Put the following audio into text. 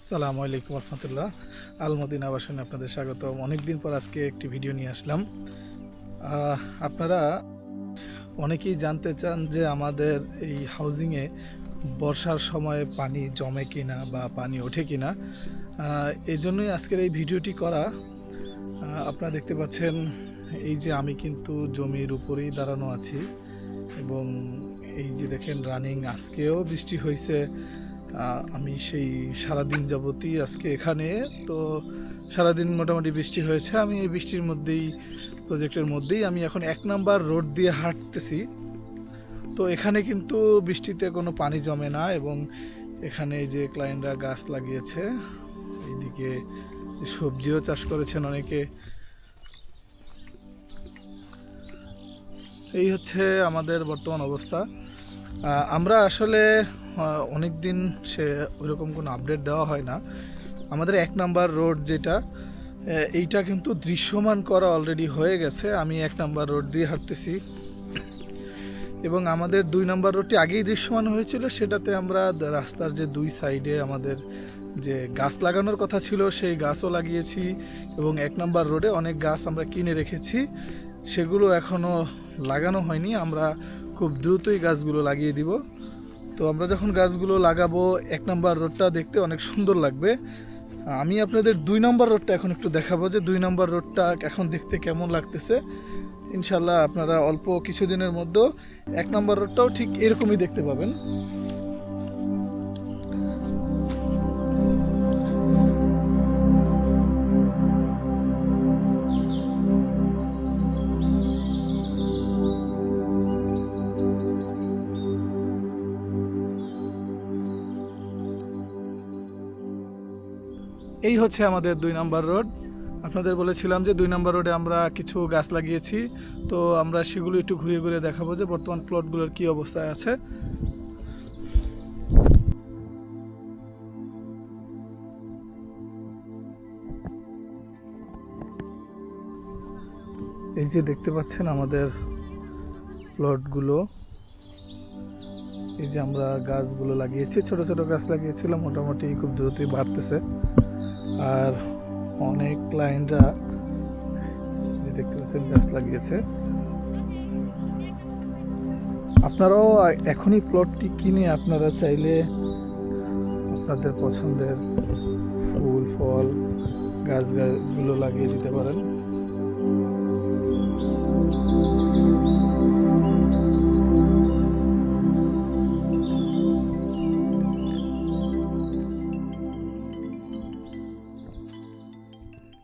আসসালামু আলাইকুম রহমতুল্লাহ। আলমদিন আবাসনে আপনাদের স্বাগত অনেকদিন পর আজকে একটি ভিডিও নিয়ে আসলাম। আপনারা অনেকেই জানতে চান যে আমাদের এই হাউজিংয়ে বর্ষার সময়ে পানি জমে কিনা বা পানি ওঠে কিনা। এই জন্যই আজকের এই ভিডিওটি করা। আপনারা দেখতে পাচ্ছেন, এই যে আমি কিন্তু জমির উপরেই দাঁড়ানো আছি এবং এই যে দেখেন, রানিং আজকেও বৃষ্টি হয়েছে আমি সেই সারাদিন যাবতই আজকে এখানে। তো সারাদিন মোটামুটি বৃষ্টি হয়েছে। আমি এই বৃষ্টির মধ্যেই প্রজেক্টের মধ্যেই আমি এখন এক নাম্বার রোড দিয়ে হাঁটতেছি। তো এখানে কিন্তু বৃষ্টিতে কোনো পানি জমে না এবং এখানে যে ক্লায়েন্টরা গাছ লাগিয়েছে, এইদিকে সবজিও চাষ করেছেন অনেকে। এই হচ্ছে আমাদের বর্তমান অবস্থা। আমরা আসলে অনেক দিন সে ওইরকম কোনো আপডেট দেওয়া হয় না। আমাদের এক নাম্বার রোড যেটা এইটা কিন্তু দৃশ্যমান করা অলরেডি হয়ে গেছে। আমি এক নাম্বার রোড দিয়ে হাঁটতেছি। এবং আমাদের দুই নাম্বার রোডটি আগেই দৃশ্যমান হয়েছিল, সেটাতে আমরা রাস্তার যে দুই সাইডে আমাদের যে গাছ লাগানোর কথা ছিল, সেই গাছও লাগিয়েছি। এবং এক নাম্বার রোডে অনেক গাছ আমরা কিনে রেখেছি। সেগুলো এখনও লাগানো হয়নি। আমরা খুব দ্রুতই গাছগুলো লাগিয়ে দিব। তো আমরা যখন গাছগুলো লাগাবো, এক নম্বর রোডটা দেখতে অনেক সুন্দর লাগবে। আমি আপনাদের দুই নম্বর রোডটা এখন একটু দেখাবো যে দুই নম্বর রোডটা এখন দেখতে কেমন লাগতেছে। ইনশাল্লাহ আপনারা অল্প কিছুদিনের মধ্যে এক নম্বর রোডটাও ঠিক এরকমই দেখতে পাবেন। এই হচ্ছে আমাদের দুই নাম্বার রোড। আপনাদের বলেছিলাম যে দুই নাম্বার রোডে আমরা কিছু গাছ লাগিয়েছি। তো আমরা সেগুলো একটু ঘুরে ঘুরে দেখাবো যে বর্তমান প্লটগুলোর কি অবস্থায় আছে। এই যে দেখতে পাচ্ছেন আমাদের প্লটগুলো। এই যে আমরা গাছগুলো লাগিয়েছি, ছোট ছোট গাছ লাগিয়েছিলাম, মোটামুটি খুব দ্রুতই বাড়তেছে। আর অনেক ক্লায়েন্টরা দেখতে পাচ্ছেন, গাছ লাগিয়েছে। আপনারাও এখনই প্লটটি কিনে আপনারা চাইলে আপনাদের পছন্দের ফুল, ফল, গাছ, গাছগুলো লাগিয়ে দিতে পারেন।